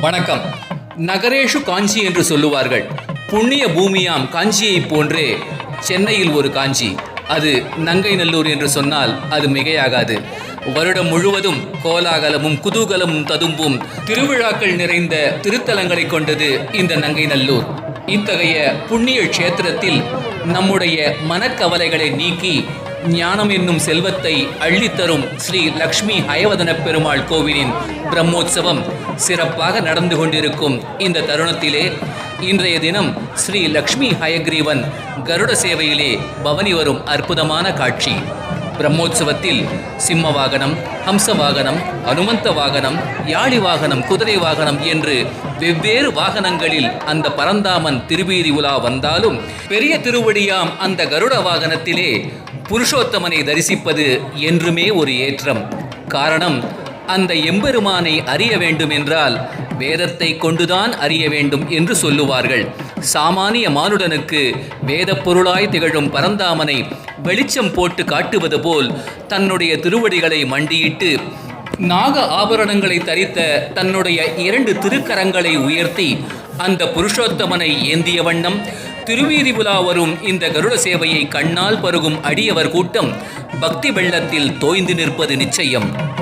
வணக்கம். நகரேஷு காஞ்சி என்று சொல்லுவார்கள். புண்ணிய பூமியாம் காஞ்சியைப் போன்றே சென்னையில் ஒரு காஞ்சி. அது நங்கை நல்லூர் என்று சொன்னால் அது மிகையாகாது. வருடம் முழுவதும் கோலாகலமும் குதூகலமும் ததும்பும் திருவிழாக்கள் நிறைந்த திருத்தலங்களை கொண்டது இந்த நங்கை நல்லூர் இத்தகைய புண்ணிய க்ஷேத்திரத்தில் நம்முடைய மனக்கவலைகளை நீக்கி ஞானம் என்னும் செல்வத்தை அள்ளித்தரும் ஸ்ரீ லக்ஷ்மி ஹயவதன பெருமாள் கோவிலின் பிரம்மோற்சவம் சிறப்பாக நடந்து கொண்டிருக்கும் இந்த தருணத்திலே இன்றைய தினம் ஸ்ரீ லக்ஷ்மி ஹயக்ரீவன் கருட சேவையிலே பவனி வரும் அற்புதமான காட்சி. பிரம்மோற்சவத்தில் சிம்ம வாகனம் ஹம்ச வாகனம் அனுமந்த வாகனம் யாழி வாகனம் குதிரை வாகனம் என்று வெவ்வேறு வாகனங்களில் அந்த பரந்தாமன் திருவீதி உலா வந்தாலும் பெரிய திருவடியாம் அந்த கருட வாகனத்திலே புருஷோத்தமனை தரிசிப்பது என்றுமே ஒரு ஏற்றம். காரணம் அந்த எம்பெருமானை அறிய வேண்டும் என்றால் வேதத்தை கொண்டுதான் அறிய வேண்டும் என்று சொல்லுவார்கள். சாமானிய மானுடனுக்கு வேத பொருளாய் திகழும் பரந்தாமனை வெளிச்சம் போட்டு காட்டுவது போல் தன்னுடைய திருவடிகளை மண்டியிட்டு நாக ஆபரணங்களை தரித்த தன்னுடைய இரண்டு திருக்கரங்களை உயர்த்தி அந்த புருஷோத்தமனை ஏந்திய வண்ணம் திருவீதி விழா வரும் இந்த கருட சேவையை கண்ணால் பருகும் அடியவர் கூட்டம் பக்தி வெள்ளத்தில் தோய்ந்து நிற்பது நிச்சயம்.